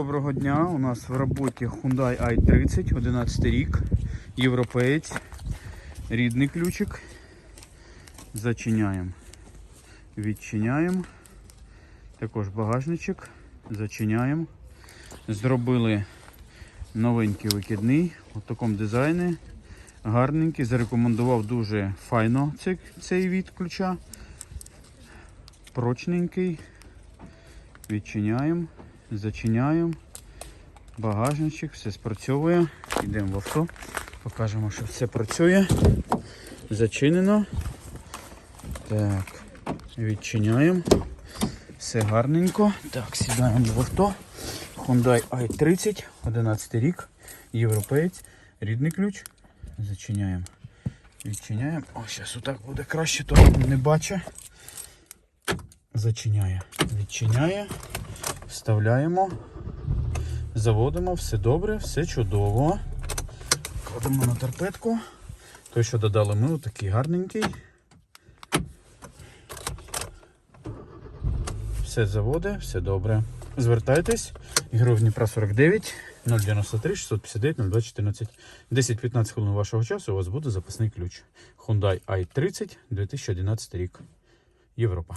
Доброго дня. У нас в роботі Hyundai i30, 11 рік, європеєць, рідний ключик. Зачиняємо. Відчиняємо. Також багажничок. Зачиняємо. Зробили новенький викидний у такому дизайні. Гарненький. Зарекомендував дуже файно цей, цей від ключа. Прочненький. Відчиняємо. Зачиняємо. Багажничок, все спрацьовує. Йдемо в авто. Покажемо, що все працює. Зачинено. Так. Відчиняємо. Все гарненько. Так, сідаємо в авто. Hyundai i30, 11 рік. Європеєць. Рідний ключ. Зачиняємо. Відчиняємо. О, зараз отак буде краще, то не бачу. Зачиняє. Відчиняє. Вставляємо. Заводимо, все добре, все чудово. Кладемо на торпедку. Той, що додали ми, такий гарненький. Все заводи, все добре. Звертайтесь. Ігров Дніпра 49 093 659 02 14. 10-15 хвилин вашого часу у вас буде запасний ключ. Hyundai i30 2011 рік. Європа.